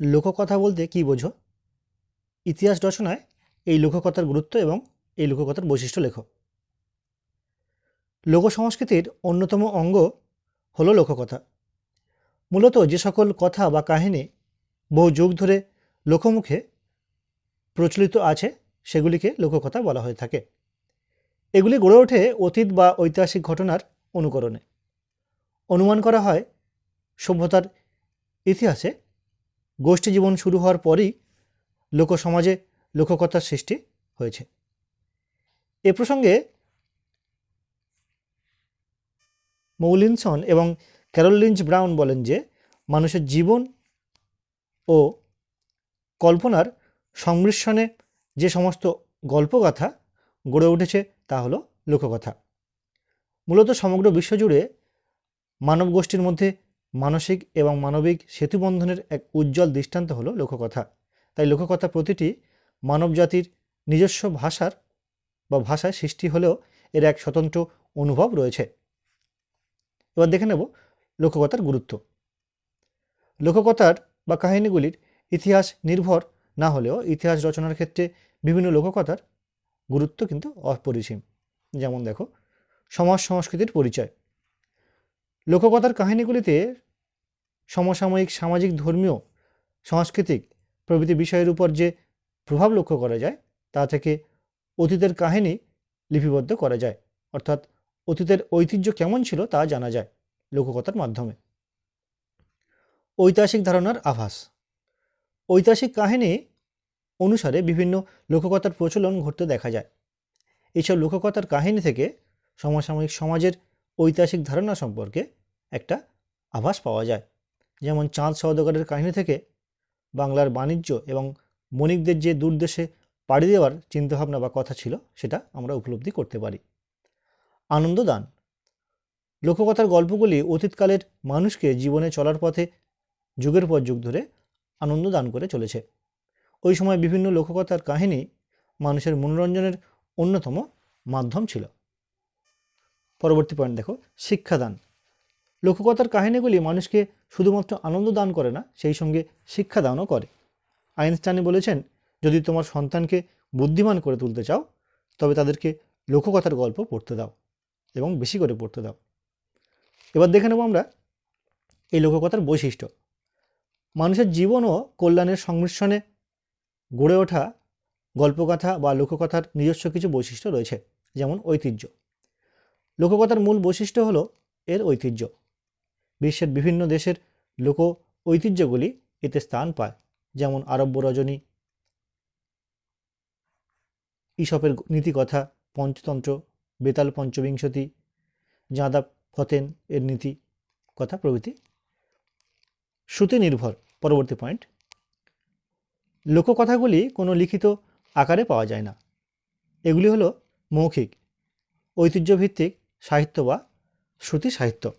লোককথা বলতে কী বোঝো? ইতিহাস রচনায় এই লোককথার গুরুত্ব এবং এই লোককথার বৈশিষ্ট্য লেখো। লোক সংস্কৃতির অন্যতম অঙ্গ হল লোককথা। মূলত যে সকল কথা বা কাহিনী বহু যুগ ধরে লোকমুখে প্রচলিত আছে, সেগুলিকে লোককথা বলা হয়ে থাকে। এগুলি গড়ে ওঠে অতীত বা ঐতিহাসিক ঘটনার অনুকরণে। অনুমান করা হয় সভ্যতার ইতিহাসে গোষ্ঠী জীবন শুরু হওয়ার পরই লোকসমাজে লোককথার সৃষ্টি হয়েছে। এ প্রসঙ্গে মৌলিনসন এবং ক্যারল লিঞ্চ ব্রাউন বলেন যে, মানুষের জীবন ও কল্পনার সংমিশ্রণে যে সমস্ত গল্পগাথা গড়ে উঠেছে তা হলো লোককথা। মূলত সমগ্র বিশ্বজুড়ে মানব গোষ্ঠীর মধ্যে মানসিক এবং মানবিক সেতুবন্ধনের এক উজ্জ্বল দৃষ্টান্ত হলো লোককথা। তাই লোককথা প্রতিটি মানব জাতির নিজস্ব ভাষার বা ভাষায় সৃষ্টি হলেও এর এক স্বতন্ত্র অনুভব রয়েছে। এবার দেখে নেব লোককথার গুরুত্ব। লোককথার বা কাহিনীগুলির ইতিহাস নির্ভর না হলেও ইতিহাস রচনার ক্ষেত্রে বিভিন্ন লোককথার গুরুত্ব কিন্তু অপরিসীম। যেমন দেখো, সমাজ সংস্কৃতির পরিচয়। লোককথার কাহিনীগুলিতে সমসাময়িক, সামাজিক, ধর্মীয়, সাংস্কৃতিক প্রভৃতি বিষয়ের উপর যে প্রভাব লক্ষ্য করা যায়, তা থেকে অতীতের কাহিনী লিপিবদ্ধ করা যায়। অর্থাৎ অতীতের ঐতিহ্য কেমন ছিল তা জানা যায় লোককথার মাধ্যমে। ঐতিহাসিক ধারণার আভাস। ঐতিহাসিক কাহিনী অনুসারে বিভিন্ন লোককথার প্রচলন ঘটতে দেখা যায়। এইসব লোককথার কাহিনী থেকে সমসাময়িক সমাজের ঐতিহাসিক ধারণা সম্পর্কে একটা আভাস পাওয়া যায়। যেমন চাঁদ সওদাগরের কাহিনী থেকে বাংলার বাণিজ্য এবং বণিকদের যে দূরদেশে পাড়ি দেওয়ার চিন্তাভাবনা বা কথা ছিল, সেটা আমরা উপলব্ধি করতে পারি। আনন্দদান। লোককথার গল্পগুলি অতীতকালের মানুষকে জীবনে চলার পথে, যুগের পর যুগ ধরে আনন্দ দান করে চলেছে। ওই সময় বিভিন্ন লোককথার কাহিনী মানুষের মনোরঞ্জনের অন্যতম মাধ্যম ছিল। পরবর্তী পয়েন্ট দেখো, শিক্ষাদান। লোককথার কাহিনীগুলি মানুষকে শুধুমাত্র আনন্দ দান করে না, সেই সঙ্গে শিক্ষা দানও করে। আইনস্টাইনে বলেছেন, যদি তোমার সন্তানকে বুদ্ধিমান করে তুলতে চাও, তবে তাদেরকে লোককথার গল্প পড়তে দাও এবং বেশি করে পড়তে দাও। এবার দেখে নেব আমরা এই লোককথার বৈশিষ্ট্য। মানুষের জীবন ও কল্যাণের সংমিশ্রণে গড়ে ওঠা গল্পকথা বা লোককথার নিজস্ব কিছু বৈশিষ্ট্য রয়েছে, যেমন ঐতিহ্য। লোককথার মূল বৈশিষ্ট্য হলো এর ঐতিহ্য। বিশ্বের বিভিন্ন দেশের লোক ঐতিহ্যগুলি এতে স্থান পায়, যেমন আরব্য রজনী ঈশপের নীতিকথা, পঞ্চতন্ত্র, বেতাল পঞ্চবিংশতি যাঁদা ফতেন এর নীতি কথা প্রভৃতি। শ্রুতি নির্ভর, পরবর্তী পয়েন্ট। লোককথাগুলি কোনো লিখিত আকারে পাওয়া যায় না। এগুলি হলো মৌখিক, ঐতিহ্যভিত্তিক সাহিত্য বা শ্রুতি সাহিত্য।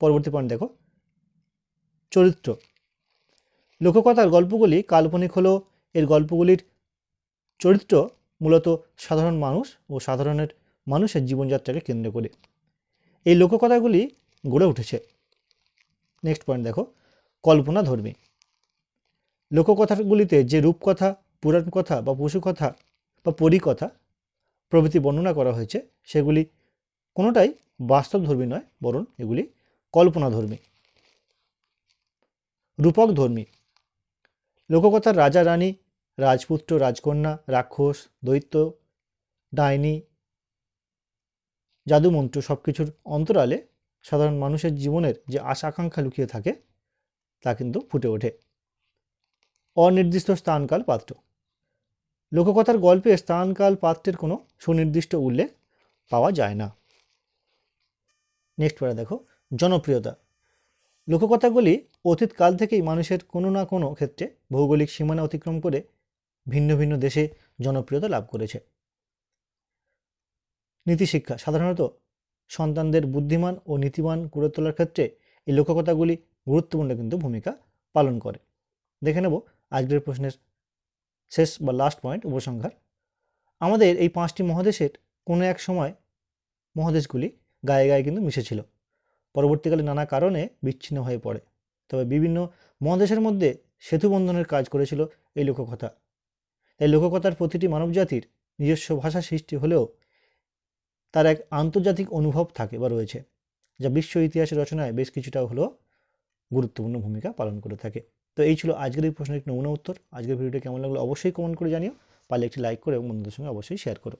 পরবর্তী পয়েন্ট দেখো। চরিত্র। লোককথার গল্পগুলি কাল্পনিক হলেও এর গল্পগুলির চরিত্র মূলত সাধারণ মানুষ ও সাধারণের মানুষের জীবনযাত্রাকে কেন্দ্র করে। এই লোককথাগুলি গড়ে উঠেছে। নেক্সট পয়েন্ট দেখো। কল্পনা ধর্মী লোককথাগুলিতে যে রূপকথা পুরাণ কথা বা পশুকথা বা পরিকথা প্রভৃতি বর্ণনা করা হয়েছে, সেগুলি কোনোটাই বাস্তবধর্মী নয়, বরং এগুলি কল্পনাধর্মী রূপক ধর্মী লোককথার রাজা রানী, রাজপুত্র রাজকন্যা, রাক্ষস, দৈত্য, ডাইনি, জাদুমন্ত্র সব কিছুর অন্তরালে সাধারণ মানুষের জীবনের যে আশা আকাঙ্ক্ষা লুকিয়ে থাকে, তা কিন্তু ফুটে ওঠে। অনির্দিষ্ট স্থানকাল পাত্র, লোককথার গল্পে স্থানকাল পাত্রের কোনো সুনির্দিষ্ট উল্লেখ পাওয়া যায় না। নেক্সট পরে দেখো। জনপ্রিয়তা। লোককথাগুলি অতীতকাল থেকেই মানুষের কোনো না কোনো ক্ষেত্রে ভৌগোলিক সীমানা অতিক্রম করে ভিন্ন ভিন্ন দেশে জনপ্রিয়তা লাভ করেছে। নীতিশিক্ষা, সাধারণত সন্তানদের বুদ্ধিমান ও নীতিবান করে তোলার ক্ষেত্রে এই লোককথাগুলি গুরুত্বপূর্ণ কিন্তু ভূমিকা পালন করে। দেখে নেব আজকের প্রশ্নের শেষ বা লাস্ট পয়েন্ট উপসংহার। আমাদের এই পাঁচটি মহাদেশের কোনো এক সময় মহাদেশগুলি গায়ে গায়ে কিন্তু মিশেছিল। পরবর্তীকালে নানা কারণে বিচ্ছিন্ন হয়ে পড়ে। তবে বিভিন্ন মহাদেশের মধ্যে সেতু বন্ধনের কাজ করেছিল এই লোককথা। এই লোককথার প্রতিটি মানবজাতির নিজস্ব ভাষা সৃষ্টি হলেও তার এক আন্তর্জাতিক অনুভব থাকে বা রয়েছে, যা বিশ্ব ইতিহাসের রচনায় বেশ কিছুটা হলেও গুরুত্বপূর্ণ ভূমিকা পালন করে থাকে। তো এই ছিল আজকের এই প্রশ্নের একটি নমুনা উত্তর। আজকের ভিডিওটি কেমন লাগল অবশ্যই কমেন্ট করে জানিও। পারলে একটি লাইক করে এবং বন্ধুদের সঙ্গে অবশ্যই শেয়ার করো।